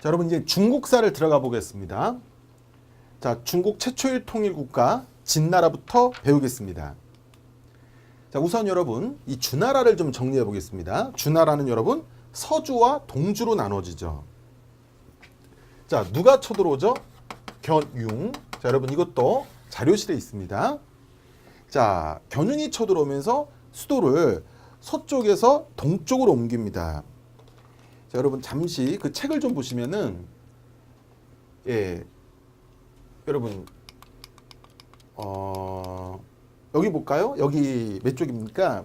자, 여러분 이제 중국사를 들어가 보겠습니다. 자, 중국 최초의 통일 국가 진나라부터 배우겠습니다. 자, 우선 여러분 이 주나라를 좀 정리해 보겠습니다. 주나라는 여러분 서주와 동주로 나눠지죠. 자, 누가 쳐들어오죠? 견융. 자, 여러분 이것도 자료실에 있습니다. 자, 견융이 쳐들어오면서 수도를 서쪽에서 동쪽으로 옮깁니다. 자, 여러분 잠시 그 책을 좀 보시면은 예. 여러분 어 여기 볼까요? 여기 몇 쪽입니까?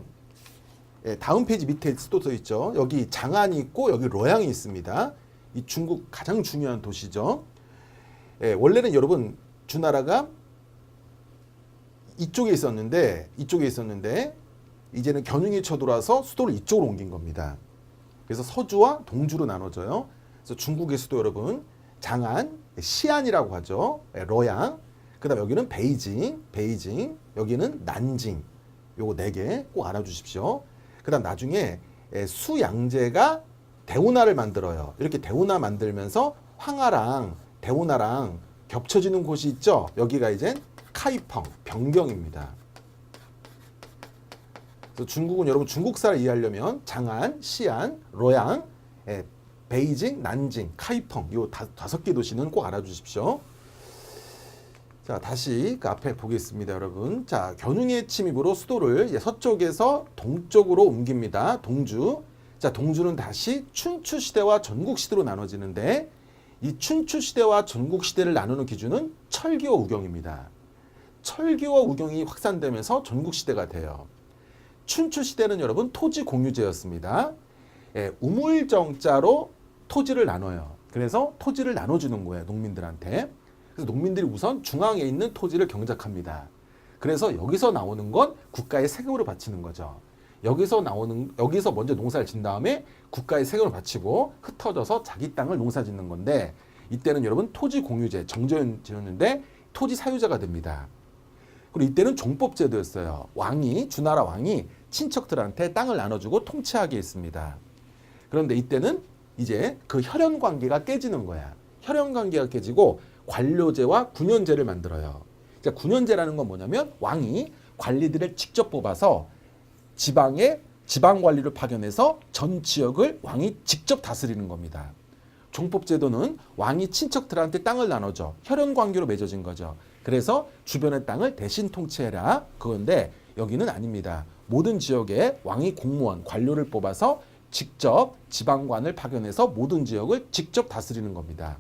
예, 다음 페이지 밑에 수도 써 있죠. 여기 장안이 있고 여기 로양이 있습니다. 이 중국 가장 중요한 도시죠. 예, 원래는 여러분 주나라가 이쪽에 있었는데 이쪽에 있었는데 이제는 견융이 쳐들어와서 수도를 이쪽으로 옮긴 겁니다. 그래서 서주와 동주로 나눠져요. 그래서 중국의 수도 여러분 장안, 시안이라고 하죠. 예, 러양. 그다음 여기는 베이징, 베이징. 여기는 난징. 요거 네 개 꼭 알아주십시오. 그다음 나중에 예, 수양제가 대운하를 만들어요. 이렇게 대운하 만들면서 황하랑 대운하랑 겹쳐지는 곳이 있죠. 여기가 이제 카이펑, 변경입니다. 그래서 중국은 여러분 중국사를 이해하려면 장안, 시안, 로양, 예, 베이징, 난징, 카이펑 이 다섯 개 도시는 꼭 알아주십시오. 자 다시 그 앞에 보겠습니다, 여러분. 자 견웅의 침입으로 수도를 서쪽에서 동쪽으로 옮깁니다. 동주. 자 동주는 다시 춘추 시대와 전국 시대로 나눠지는데 이 춘추 시대와 전국 시대를 나누는 기준은 철기와 우경입니다. 철기와 우경이 확산되면서 전국 시대가 돼요. 춘추 시대는 여러분 토지 공유제였습니다. 예, 우물정자로 토지를 나눠요. 그래서 토지를 나눠주는 거예요, 농민들한테. 그래서 농민들이 우선 중앙에 있는 토지를 경작합니다. 그래서 여기서 나오는 건 국가의 세금으로 바치는 거죠. 여기서 나오는 여기서 먼저 농사를 진 다음에 국가의 세금을 바치고 흩어져서 자기 땅을 농사 짓는 건데 이때는 여러분 토지 공유제 정조였는데 토지 사유자가 됩니다. 그리고 이때는 종법제도였어요. 왕이 주나라 왕이 친척들한테 땅을 나눠주고 통치하게 했습니다. 그런데 이때는 이제 그 혈연 관계가 깨지는 거야. 혈연 관계가 깨지고 관료제와 군연제를 만들어요. 자, 군연제라는 건 뭐냐면 왕이 관리들을 직접 뽑아서 지방에 지방 관리를 파견해서 전 지역을 왕이 직접 다스리는 겁니다. 종법제도는 왕이 친척들한테 땅을 나눠줘 혈연 관계로 맺어진 거죠. 그래서 주변의 땅을 대신 통치해라 그건데 여기는 아닙니다. 모든 지역에 왕이 공무원 관료를 뽑아서 직접 지방관을 파견해서 모든 지역을 직접 다스리는 겁니다.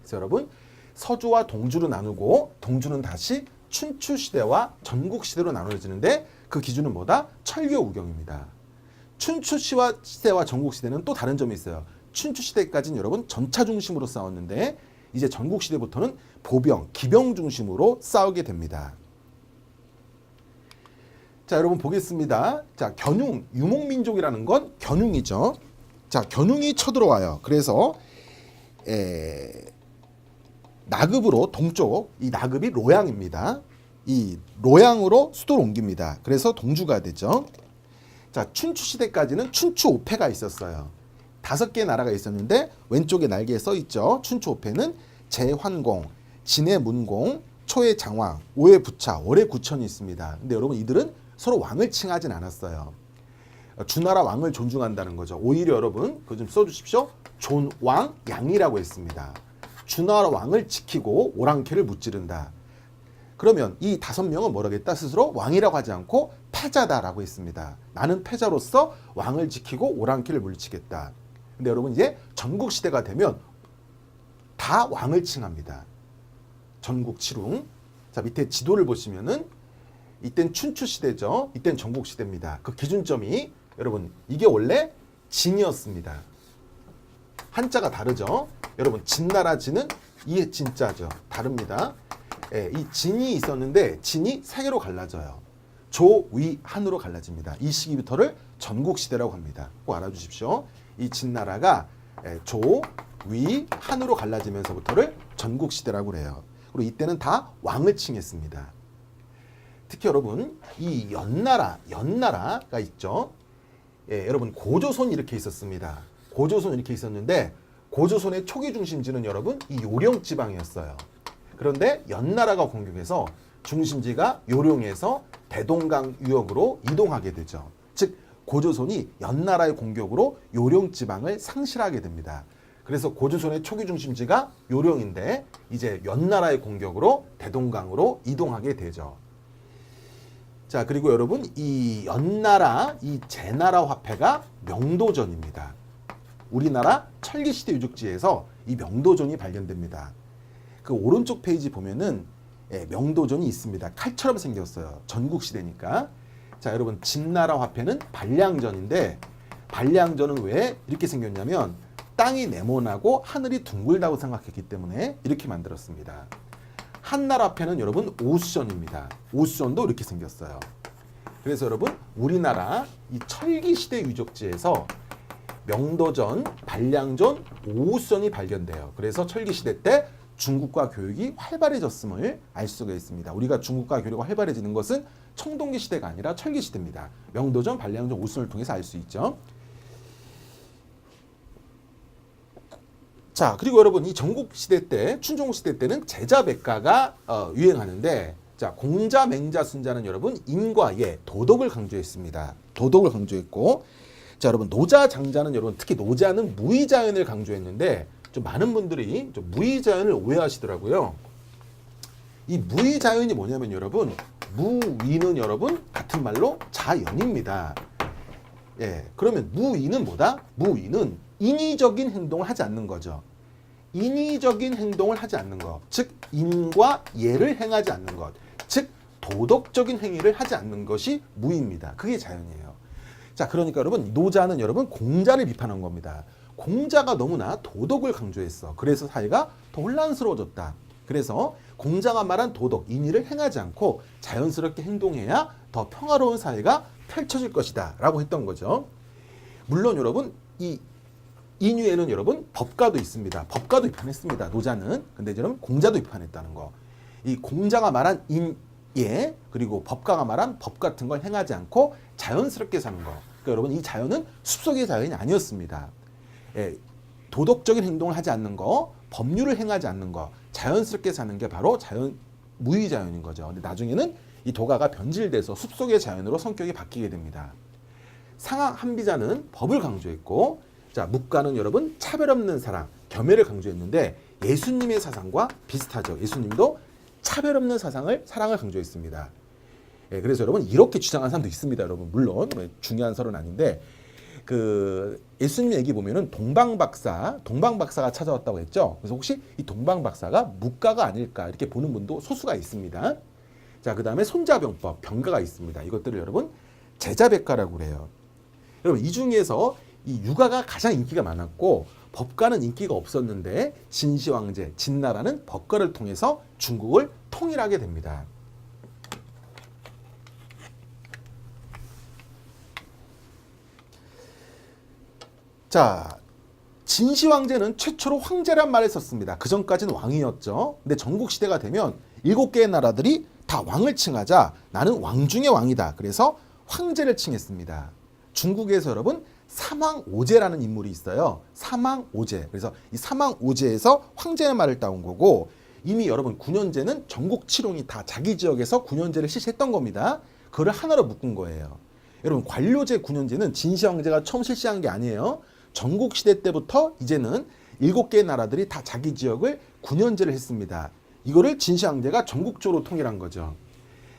그래서 여러분 서주와 동주로 나누고 동주는 다시 춘추 시대와 전국 시대로 나눠지는데 그 기준은 뭐다? 철교 우경입니다. 춘추 시와 시대와 전국 시대는 또 다른 점이 있어요. 춘추 시대까지는 여러분 전차 중심으로 싸웠는데 이제 전국 시대부터는 보병, 기병 중심으로 싸우게 됩니다. 자, 여러분 보겠습니다. 자, 견웅, 유목민족이라는 건 견웅이죠. 자, 견웅이 쳐들어와요. 그래서 에, 나급으로 동쪽 이 나급이 로양입니다. 이 로양으로 수도를 옮깁니다. 그래서 동주가 되죠. 자, 춘추 시대까지는 춘추 오패가 있었어요. 다섯 개 나라가 있었는데 왼쪽에 날개에 써 있죠. 춘추 오패는 제환공, 진해 문공, 초의 장왕, 오의 부차, 월의 구천이 있습니다. 근데 여러분 이들은 서로 왕을 칭하진 않았어요. 주나라 왕을 존중한다는 거죠. 오히려 여러분 그거 좀 써주십시오. 존왕 양이라고 했습니다. 주나라 왕을 지키고 오랑캐를 무찌른다. 그러면 이 다섯 명은 뭐라겠다 스스로 왕이라고 하지 않고 패자다라고 했습니다. 나는 패자로서 왕을 지키고 오랑캐를 물리치겠다. 근데 여러분 이제 전국 시대가 되면 다 왕을 칭합니다. 전국 칠웅. 자 밑에 지도를 보시면은 이땐 춘추 시대죠. 이땐 전국 시대입니다. 그 기준점이 여러분 이게 원래 진이었습니다. 한자가 다르죠. 여러분 진나라 진은 이게 진짜죠. 다릅니다. 예, 이 진이 있었는데 진이 세 개로 갈라져요. 조, 위, 한으로 갈라집니다. 이 시기부터를 전국 시대라고 합니다. 꼭 알아주십시오. 이 진나라가 예, 조, 위, 한으로 갈라지면서부터를 전국 시대라고 그래요. 그리고 이때는 다 왕을 칭했습니다. 특히 여러분 이 연나라, 연나라가 있죠. 예, 여러분 고조선 이렇게 있었습니다. 고조선 이렇게 있었는데 고조선의 초기 중심지는 여러분 이 요령 지방이었어요. 그런데 연나라가 공격해서 중심지가 요령에서 대동강 유역으로 이동하게 되죠. 즉 고조선이 연나라의 공격으로 요령 지방을 상실하게 됩니다. 그래서 고조선의 초기 중심지가 요령인데 이제 연나라의 공격으로 대동강으로 이동하게 되죠. 자 그리고 여러분 이 연나라 이 제나라 화폐가 명도전입니다. 우리나라 철기시대 유적지에서 이 명도전이 발견됩니다. 그 오른쪽 페이지 보면은 예, 명도전이 있습니다. 칼처럼 생겼어요. 전국 시대니까. 자 여러분 진나라 화폐는 반량전인데 반량전은 왜 이렇게 생겼냐면 땅이 네모나고 하늘이 둥글다고 생각했기 때문에 이렇게 만들었습니다. 한나라 화폐는 여러분 오수전입니다. 오수전도 이렇게 생겼어요. 그래서 여러분 우리나라 이 철기 시대 유적지에서 명도전, 반량전, 오수전이 발견돼요. 그래서 철기 시대 때 중국과 교육이 활발해졌음을 알 수가 있습니다. 우리가 중국과 교류가 활발해지는 것은 청동기 시대가 아니라 철기 시대입니다. 명도전, 반량전, 오수전을 통해서 알 수 있죠. 자 그리고 여러분 이 전국 시대 때 춘종 시대 때는 제자 백가가 어, 유행하는데 자 공자 맹자 순자는 여러분 인과 예 도덕을 강조했습니다 도덕을 강조했고 자 여러분 노자 장자는 여러분 특히 노자는 무의자연을 강조했는데 좀 많은 분들이 좀 무의자연을 오해하시더라고요 이 무의자연이 뭐냐면 여러분 무위는 여러분 같은 말로 자연입니다 예, 그러면 무의는 뭐다? 무의는 인위적인 행동을 하지 않는 거죠. 인위적인 행동을 하지 않는 것, 즉 인과 예를 행하지 않는 것, 즉 도덕적인 행위를 하지 않는 것이 무의입니다. 그게 자연이에요. 자, 그러니까 여러분 노자는 여러분 공자를 비판한 겁니다. 공자가 너무나 도덕을 강조했어. 그래서 사회가 더 혼란스러워졌다. 그래서 공자가 말한 도덕, 인의를 행하지 않고 자연스럽게 행동해야 더 평화로운 사회가 펼쳐질 것이다. 라고 했던 거죠. 물론 여러분, 이 인유에는 여러분 법가도 있습니다. 법가도 비판했습니다. 노자는. 근데 여러분 공자도 비판했다는 거. 이 공자가 말한 인예 그리고 법가가 말한 법 같은 걸 행하지 않고 자연스럽게 사는 거. 그러니까 여러분 이 자연은 숲속의 자연이 아니었습니다. 예, 도덕적인 행동을 하지 않는 거, 법률을 행하지 않는 거, 자연스럽게 사는 게 바로 자연 무의 자연인 거죠. 근데 나중에는 이 도가가 변질돼서 숲속의 자연으로 성격이 바뀌게 됩니다. 상하 한비자는 법을 강조했고 자 묵가는 여러분 차별 없는 사랑 겸해를 강조했는데 예수님의 사상과 비슷하죠. 예수님도 차별 없는 사상을 사랑을 강조했습니다. 예, 그래서 여러분 이렇게 주장하는 사람도 있습니다. 여러분 물론 뭐 중요한 설은 아닌데 그 예수님 얘기 보면은 동방 박사 동방 박사가 찾아왔다고 했죠. 그래서 혹시 이 동방 박사가 묵가가 아닐까 이렇게 보는 분도 소수가 있습니다. 자 그다음에 손자병법 병가가 있습니다. 이것들을 여러분 제자백가라고 그래요. 여러분 이 중에서 이 육아가 가장 인기가 많았고 법가는 인기가 없었는데 진시황제 진나라는 법가를 통해서 중국을 통일하게 됩니다. 자, 진시 황제는 최초로 황제란 말을 썼습니다. 그 전까지는 왕이었죠. 근데 전국 시대가 되면 일곱 개의 나라들이 다 왕을 칭하자 나는 왕 중의 왕이다. 그래서 황제를 칭했습니다. 중국에서 여러분 사망오제라는 인물이 있어요. 사망오제. 그래서 이 사망오제에서 황제의 말을 따온 거고 이미 여러분 9년제는 전국 칠홍이 다 자기 지역에서 9년제를 실시했던 겁니다. 그거를 하나로 묶은 거예요. 여러분 관료제 9년제는 진시황제가 처음 실시한 게 아니에요. 전국 시대 때부터 이제는 일곱 개의 나라들이 다 자기 지역을 9년제를 했습니다. 이거를 진시황제가 전국적으로 통일한 거죠.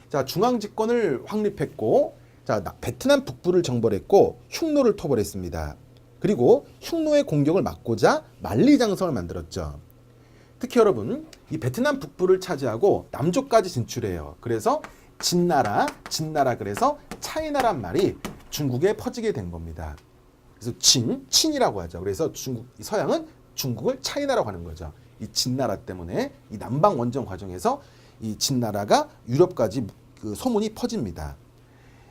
자, 중앙 집권을 확립했고 자, 나- 베트남 북부를 정벌했고 흉노를 토벌했습니다. 그리고 흉노의 공격을 막고자 만리장성을 만들었죠. 특히 여러분, 이 베트남 북부를 차지하고 남쪽까지 진출해요. 그래서 진나라, 진나라 그래서 차이나란 말이 중국에 퍼지게 된 겁니다. 그래서 친, 친이라고 하죠. 그래서 중국, 이 서양은 중국을 차이나라고 하는 거죠. 이 진나라 때문에 이 남방 원정 과정에서 이 진나라가 유럽까지 그 소문이 퍼집니다.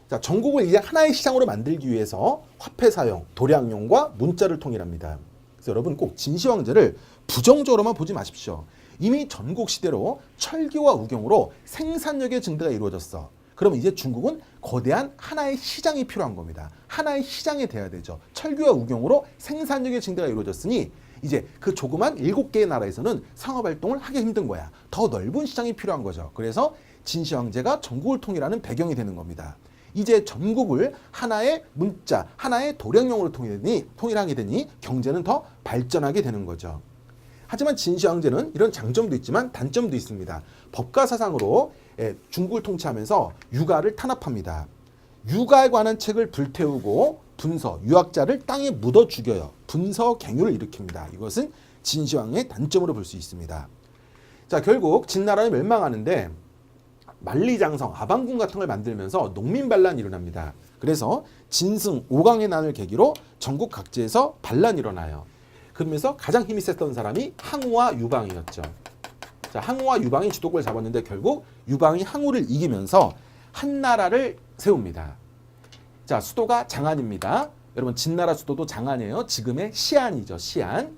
자, 전국을 이제 하나의 시장으로 만들기 위해서 화폐 사용, 도량용과 문자를 통일합니다. 그래서 여러분 꼭 진시황제를 부정적으로만 보지 마십시오. 이미 전국 시대로 철기와 우경으로 생산력의 증대가 이루어졌어. 그러면 이제 중국은 거대한 하나의 시장이 필요한 겁니다. 하나의 시장이 돼야 되죠. 철기와 우경으로 생산력의 증대가 이루어졌으니 이제 그 조그만 일곱 개의 나라에서는 상업 활동을 하기 힘든 거야. 더 넓은 시장이 필요한 거죠. 그래서 진시 황제가 전국을 통일하는 배경이 되는 겁니다. 이제 전국을 하나의 문자, 하나의 도량령으로 통일하니, 통일하게 되니 경제는 더 발전하게 되는 거죠. 하지만 진시 황제는 이런 장점도 있지만 단점도 있습니다. 법과 사상으로 예, 중국을 통치하면서 유가를 탄압합니다. 유가에 관한 책을 불태우고 분서, 유학자를 땅에 묻어 죽여요. 분서 갱유를 일으킵니다. 이것은 진시황의 단점으로 볼 수 있습니다. 자, 결국 진나라는 멸망하는데 만리장성, 아방궁 같은 걸 만들면서 농민 반란이 일어납니다. 그래서 진승, 오강의 난을 계기로 전국 각지에서 반란이 일어나요. 그러면서 가장 힘이 셌던 사람이 항우와 유방이었죠. 자, 항우와 유방이 주도권을 잡았는데 결국 유방이 항우를 이기면서 한 나라를 세웁니다. 자, 수도가 장안입니다. 여러분 진나라 수도도 장안이에요. 지금의 시안이죠. 시안.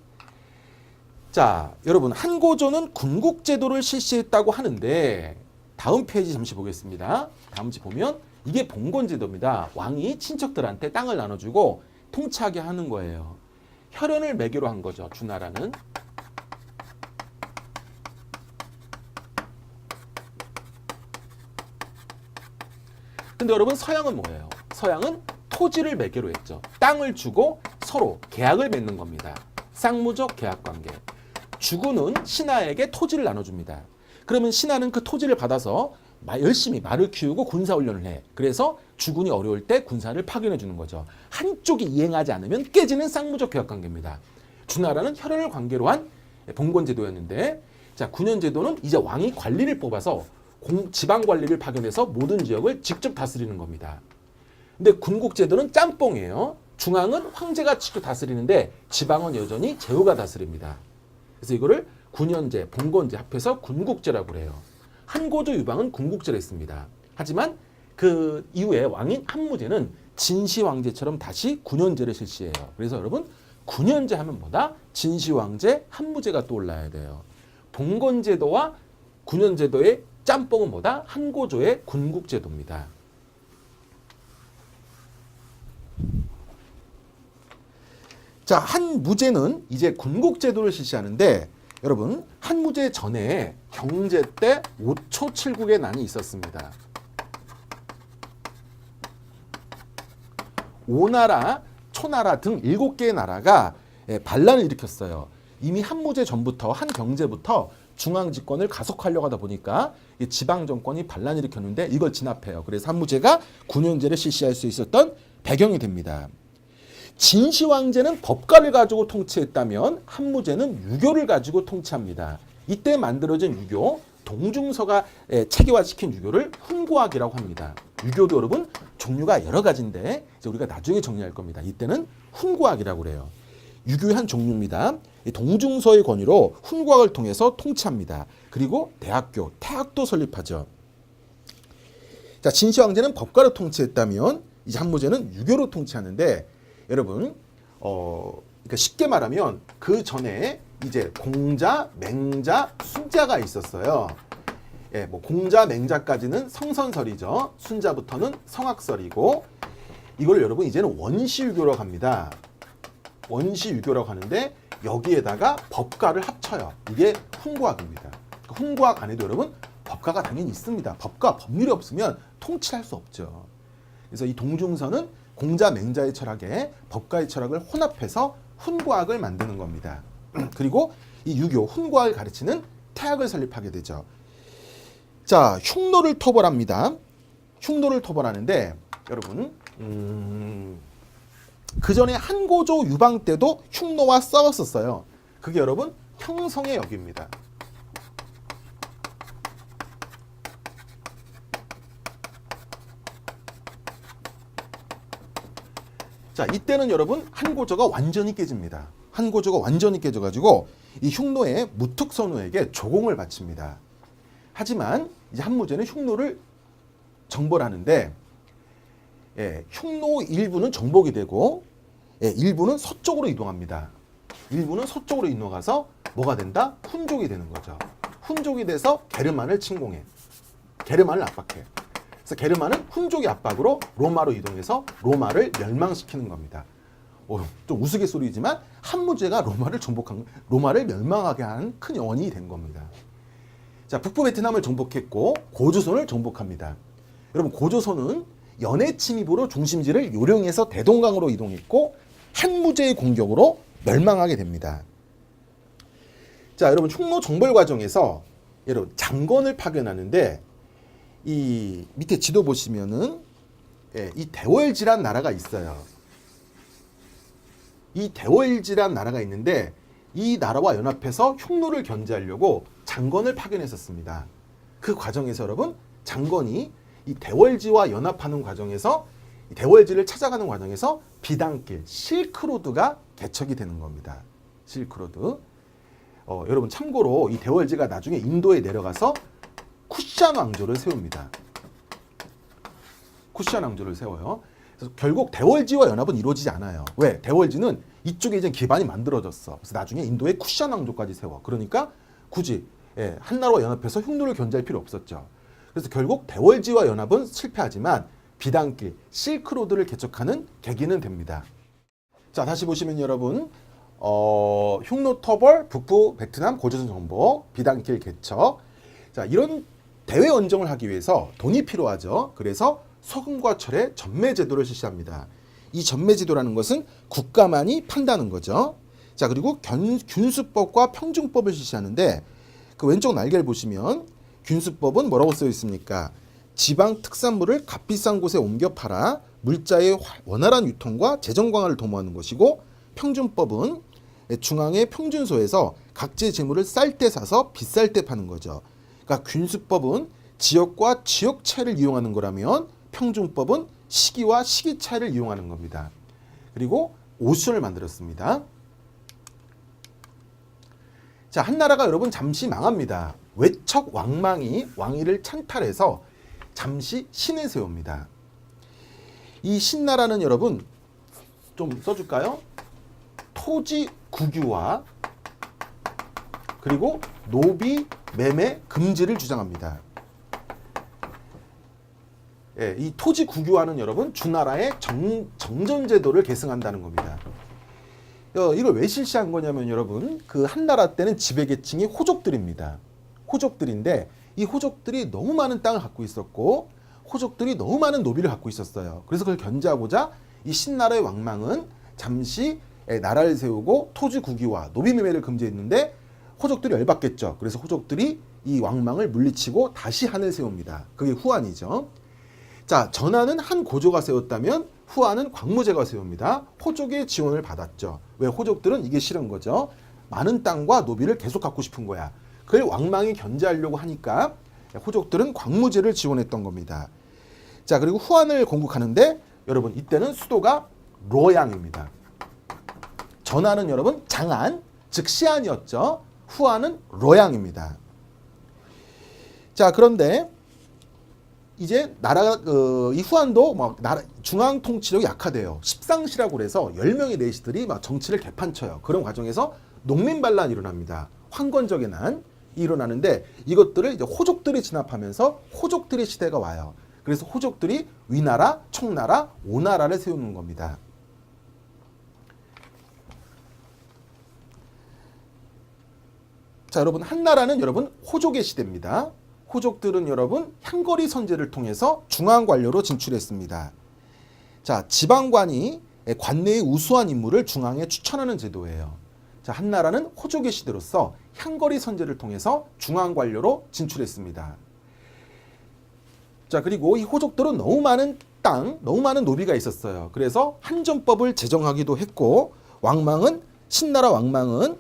자, 여러분 한고조는 군국 제도를 실시했다고 하는데 다음 페이지 잠시 보겠습니다. 다음 지 보면 이게 봉건 제도입니다. 왕이 친척들한테 땅을 나눠주고 통치하게 하는 거예요. 혈연을 매개로 한 거죠. 주나라는. 근데 여러분 서양은 뭐예요? 서양은 토지를 매개로 했죠. 땅을 주고 서로 계약을 맺는 겁니다. 쌍무적 계약 관계. 주군은 신하에게 토지를 나눠줍니다. 그러면 신하는 그 토지를 받아서 마- 열심히 말을 키우고 군사 훈련을 해. 그래서 주군이 어려울 때 군사를 파견해 주는 거죠. 한쪽이 이행하지 않으면 깨지는 쌍무적 계약 관계입니다. 주나라는 혈연을 관계로 한 봉건 제도였는데 자, 9년 제도는 이제 왕이 관리를 뽑아서 공- 지방 관리를 파견해서 모든 지역을 직접 다스리는 겁니다. 근데 군국 제도는 짬뽕이에요. 중앙은 황제가 직접 다스리는데 지방은 여전히 제후가 다스립니다. 그래서 이거를 군현제, 봉건제 합해서 군국제라고 그래요. 한고조 유방은 군국제를 했습니다. 하지만 그 이후에 왕인 한무제는 진시 황제처럼 다시 군현제를 실시해요. 그래서 여러분 군현제 하면 뭐다? 진시 황제, 한무제가 떠올라야 돼요. 봉건제도와 군현제도의 짬뽕은 뭐다? 한고조의 군국제도입니다. 자, 한무제는 이제 군국제도를 실시하는데 여러분 한무제 전에 경제 때 5초 7국의 난이 있었습니다. 오나라, 초나라 등 7개의 나라가 예, 반란을 일으켰어요. 이미 한무제 전부터 한 경제부터 중앙 집권을 가속하려고 하다 보니까 이 지방 정권이 반란을 일으켰는데 이걸 진압해요. 그래서 한무제가 군현제를 실시할 수 있었던 배경이 됩니다. 진시 황제는 법가를 가지고 통치했다면 한무제는 유교를 가지고 통치합니다. 이때 만들어진 유교 동중서가 에, 체계화시킨 유교를 훈구학이라고 합니다. 유교도 여러분 종류가 여러 가지인데 우리가 나중에 정리할 겁니다. 이때는 훈구학이라고 그래요. 유교의 한 종류입니다. 이 동중서의 권위로 훈구학을 통해서 통치합니다. 그리고 대학교, 태학도 설립하죠. 자, 진시 황제는 법가로 통치했다면 이제 한무제는 유교로 통치하는데 여러분 어 그러니까 쉽게 말하면 그 전에 이제 공자, 맹자, 순자가 있었어요. 예, 뭐 공자, 맹자까지는 성선설이죠. 순자부터는 성악설이고 이걸 여러분 이제는 원시유교라고 합니다. 원시 유교라고 하는데 여기에다가 법가를 합쳐요. 이게 훈구학입니다. 그 훈구학 안에도 여러분 법가가 당연히 있습니다. 법과 법률이 없으면 통치할 수 없죠. 그래서 이 동중서는 공자 맹자의 철학에 법가의 철학을 혼합해서 훈구학을 만드는 겁니다. 그리고 이 유교 훈구학을 가르치는 태학을 설립하게 되죠. 자, 흉노를 토벌합니다. 흉노를 토벌하는데 여러분 음, 그 전에 한고조 유방 때도 흉노와 싸웠었어요. 그게 여러분 형성의 역입니다. 자, 이때는 여러분 한고조가 완전히 깨집니다. 한고조가 완전히 깨져가지고 이 흉노의 무특선우에게 조공을 바칩니다. 하지만 이제 한무제는 흉노를 정벌하는데 예, 흉노 일부는 정복이 되고 예, 일부는 서쪽으로 이동합니다. 일부는 서쪽으로 이동가서 뭐가 된다? 훈족이 되는 거죠. 훈족이 돼서 게르만을 침공해. 게르만을 압박해. 그래서 게르만은 훈족의 압박으로 로마로 이동해서 로마를 멸망시키는 겁니다. 어, 좀 우스갯소리지만 한무제가 로마를 정복한 로마를 멸망하게 한 큰 원인이 된 겁니다. 자, 북부 베트남을 정복했고 고조선을 정복합니다. 여러분 고조선은 연해 침입으로 중심지를 요령에서 대동강으로 이동했고 한무제의 공격으로 멸망하게 됩니다. 자, 여러분 흉노 정벌 과정에서 여러분 장건을 파견하는데 이 밑에 지도 보시면은 예, 이 대월지란 나라가 있어요. 이 대월지란 나라가 있는데 이 나라와 연합해서 흉노를 견제하려고 장건을 파견했었습니다. 그 과정에서 여러분 장건이 이 대월지와 연합하는 과정에서 이 대월지를 찾아가는 과정에서 비단길 실크로드가 개척이 되는 겁니다. 실크로드. 어, 여러분 참고로 이 대월지가 나중에 인도에 내려가서 쿠샨 왕조를 세웁니다. 쿠샨 왕조를 세워요. 그래서 결국 대월지와 연합은 이루어지지 않아요. 왜? 대월지는 이쪽에 이제 기반이 만들어졌어. 그래서 나중에 인도에 쿠샨 왕조까지 세워. 그러니까 굳이 예, 한나라와 연합해서 흉노를 견제할 필요 없었죠. 그래서 결국 대월지와 연합은 실패하지만 비단길, 실크로드를 개척하는 계기는 됩니다. 자, 다시 보시면 여러분, 어, 흉노 터벌, 북부 베트남 고조선 정복, 비단길 개척. 자, 이런 대외 원정을 하기 위해서 돈이 필요하죠. 그래서 소금과 철의 전매 제도를 실시합니다. 이 전매 제도라는 것은 국가만이 판다는 거죠. 자, 그리고 견, 균수법과 평중법을 실시하는데 그 왼쪽 날개를 보시면 균수법은 뭐라고 쓰여 있습니까? 지방 특산물을 값비싼 곳에 옮겨 팔아 물자의 화- 원활한 유통과 재정 강화를 도모하는 것이고 평준법은 중앙의 평준소에서 각지의 재물을 쌀 때 사서 비쌀 때 파는 거죠. 그러니까 균수법은 지역과 지역 차이를 이용하는 거라면 평준법은 시기와 시기 차이를 이용하는 겁니다. 그리고 오션을 만들었습니다. 자, 한나라가 여러분 잠시 망합니다. 외척 왕망이 왕위를 찬탈해서 잠시 신을 세웁니다. 이 신나라는 여러분 좀 써줄까요? 토지 국유화 그리고 노비 매매 금지를 주장합니다. 예, 이 토지 국유화는 여러분 주나라의 정, 정전제도를 계승한다는 겁니다. 어, 이걸 왜 실시한 거냐면 여러분 그 한나라 때는 지배계층이 호족들입니다. 호족들인데 이 호족들이 너무 많은 땅을 갖고 있었고 호족들이 너무 많은 노비를 갖고 있었어요. 그래서 그걸 견제하고자 이 신나라의 왕망은 잠시 에, 나라를 세우고 토지 국유화, 노비 매매를 금지했는데 호족들이 열받겠죠. 그래서 호족들이 이 왕망을 물리치고 다시 한을 세웁니다. 그게 후한이죠. 자, 전하는 한 고조가 세웠다면 후하는 광무제가 세웁니다. 호족의 지원을 받았죠. 왜 호족들은 이게 싫은 거죠. 많은 땅과 노비를 계속 갖고 싶은 거야. 그걸 왕망이 견제하려고 하니까 호족들은 광무제를 지원했던 겁니다. 자, 그리고 후한을 공국하는데 여러분 이때는 수도가 로양입니다. 전하는 여러분 장안, 즉 시안이었죠. 후한은 로양입니다. 자, 그런데 이제 나라가 어, 이 후한도 막 나라 중앙 통치력이 약화돼요. 십상시라고 그래서 열 명의 내시들이 막 정치를 개판쳐요. 그런 과정에서 농민 반란이 일어납니다. 황건적의 난 일어나는데 이것들을 이제 호족들이 진압하면서 호족들의 시대가 와요. 그래서 호족들이 위나라, 총나라, 오나라를 세우는 겁니다. 자, 여러분 한나라는 여러분 호족의 시대입니다. 호족들은 여러분 향거리 선제를 통해서 중앙 관료로 진출했습니다. 자, 지방관이 관내의 우수한 인물을 중앙에 추천하는 제도예요. 자, 한나라는 호족의 시대로서 향거리 선제를 통해서 중앙 관료로 진출했습니다. 자, 그리고 이 호족들은 너무 많은 땅, 너무 많은 노비가 있었어요. 그래서 한전법을 제정하기도 했고 왕망은 신나라 왕망은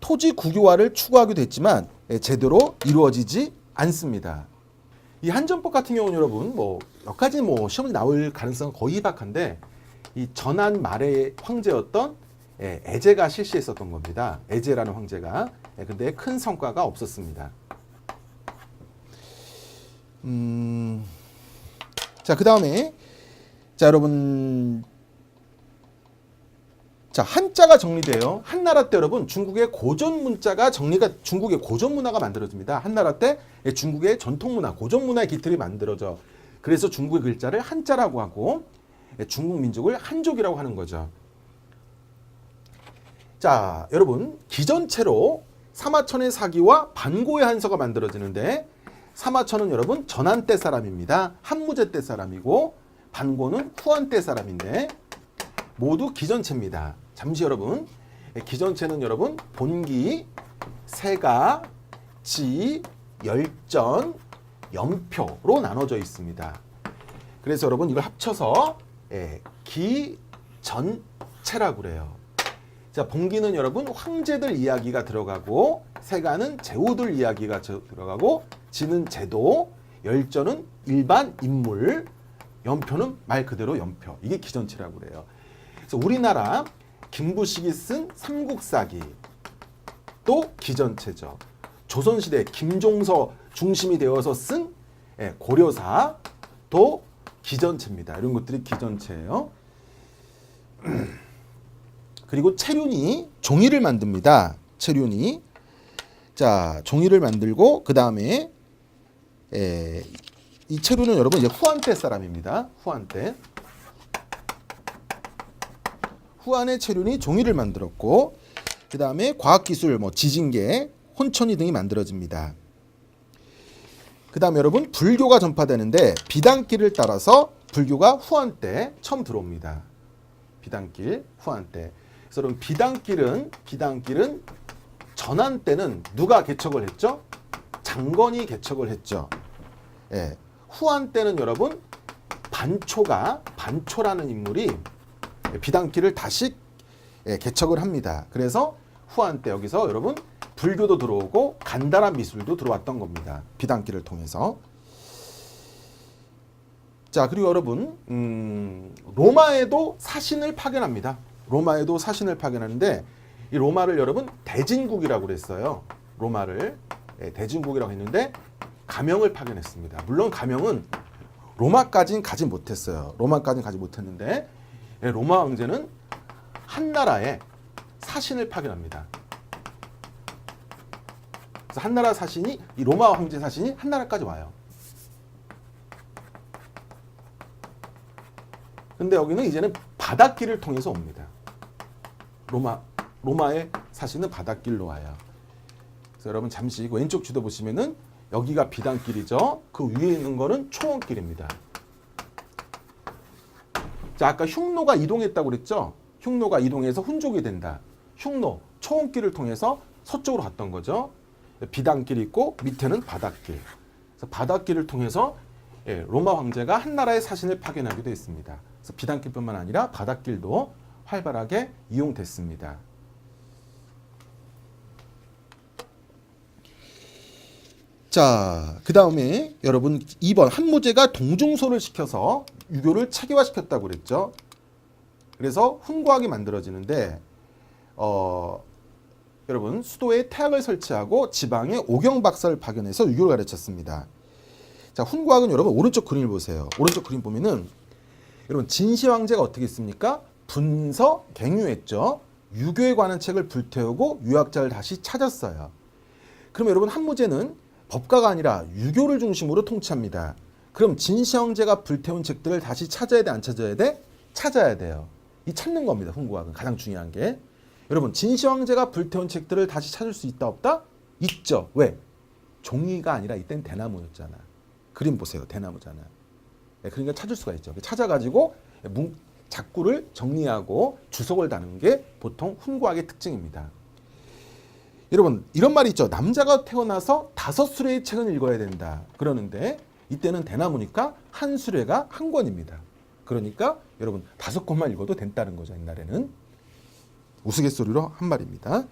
토지 국유화를 추구하기도 했지만 예, 제대로 이루어지지 않습니다. 이 한전법 같은 경우는 여러분 뭐몇 가지 뭐 시험에 나올 가능성은 거의 희박한데 이 전한 말의 황제였던 예, 에제가 실시했었던 겁니다. 에제라는 황제가 예, 근데 큰 성과가 없었습니다. 음, 자, 그 다음에, 자, 여러분. 자, 한자가 정리돼요. 한나라 때 여러분, 중국의 고전 문자가 정리가, 중국의 고전 문화가 만들어집니다. 한나라 때 중국의 전통 문화, 고전 문화의 기틀이 만들어져. 그래서 중국의 글자를 한자라고 하고, 중국 민족을 한족이라고 하는 거죠. 자, 여러분 기전체로 사마천의 사기와 반고의 한서가 만들어지는데 사마천은 여러분 전한 때 사람입니다. 한무제 때 사람이고 반고는 후한 때 사람인데 모두 기전체입니다. 잠시 여러분 예, 기전체는 여러분 본기, 세가, 지, 열전, 연표로 나눠져 있습니다. 그래서 여러분 이걸 합쳐서 예, 기전체라고 그래요. 자, 봉기는 여러분 황제들 이야기가 들어가고 세가는 제후들 이야기가 저- 들어가고 지는 제도, 열전은 일반 인물, 연표는 말 그대로 연표. 이게 기전체라고 그래요. 그래서 우리나라 김부식이 쓴 삼국사기 또 기전체죠. 조선시대 김종서 중심이 되어서 쓴 예, 고려사 또 기전체입니다. 이런 것들이 기전체예요. 그리고 체륜이 종이를 만듭니다. 체륜이 자 종이를 만들고 그 다음에 이 체륜은 여러분 이제 후한 때 사람입니다. 후한 때 후한의 체륜이 종이를 만들었고 그 다음에 과학기술 뭐 지진계 혼천이 등이 만들어집니다. 그 다음에 여러분 불교가 전파되는데 비단길을 따라서 불교가 후한 때 처음 들어옵니다. 비단길 후한 때. 여러분 비단길은 비단길은 전한 때는 누가 개척을 했죠? 장건이 개척을 했죠. 예. 후한 때는 여러분 반초가 반초라는 인물이 비단길을 다시 예, 개척을 합니다. 그래서 후한 때 여기서 여러분 불교도 들어오고 간단한 미술도 들어왔던 겁니다. 비단길을 통해서. 자 그리고 여러분 음, 로마에도 사신을 파견합니다. 로마에도 사신을 파견하는데 이 로마를 여러분 대진국이라고 그랬어요. 로마를 예, 대진국이라고 했는데 가명을 파견했습니다. 물론 가명은 로마까지는 가지 못했어요. 로마까지는 가지 못했는데 예, 로마 황제는 한 나라에 사신을 파견합니다. 그래서 한 나라 사신이 이 로마 황제 사신이 한 나라까지 와요. 근데 여기는 이제는 바닷길을 통해서 옵니다. 로마 로마의 사신은 바닷길로 와요. 그래서 여러분 잠시 그 왼쪽 지도 보시면은 여기가 비단길이죠. 그 위에 있는 거는 초원길입니다. 자, 아까 흉노가 이동했다고 그랬죠? 흉노가 이동해서 훈족이 된다. 흉노, 초원길을 통해서 서쪽으로 갔던 거죠. 비단길이 있고 밑에는 바닷길. 그래서 바닷길을 통해서 예, 로마 황제가 한 나라의 사신을 파견하기도 했습니다. 그래서 비단길뿐만 아니라 바닷길도 활발하게 이용됐습니다. 자, 그 다음에 여러분 2번 한무제가 동중소를 시켜서 유교를 체계화시켰다고 그랬죠. 그래서 훈과학이 만들어지는데 어, 여러분 수도에 태학을 설치하고 지방에 오경 박사를 파견해서 유교를 가르쳤습니다. 자, 훈과학은 여러분 오른쪽 그림을 보세요. 오른쪽 그림 보면은 여러분 진시 황제가 어떻게 했습니까? 분서 갱유했죠. 유교에 관한 책을 불태우고 유학자를 다시 찾았어요. 그럼 여러분 한무제는 법가가 아니라 유교를 중심으로 통치합니다. 그럼 진시 황제가 불태운 책들을 다시 찾아야 돼, 안 찾아야 돼? 찾아야 돼요. 이 찾는 겁니다. 훈구학은 가장 중요한 게. 여러분 진시 황제가 불태운 책들을 다시 찾을 수 있다 없다? 있죠. 왜? 종이가 아니라 이땐 대나무였잖아. 그림 보세요. 대나무잖아. 네, 그러니까 찾을 수가 있죠. 찾아가지고 문, 작구를 정리하고 주석을 다는 게 보통 훈구학의 특징입니다. 여러분 이런 말이 있죠. 남자가 태어나서 다섯 수레의 책은 읽어야 된다. 그러는데 이때는 대나무니까 한 수레가 한 권입니다. 그러니까 여러분 다섯 권만 읽어도 된다는 거죠. 옛날에는 우스갯소리로 한 말입니다.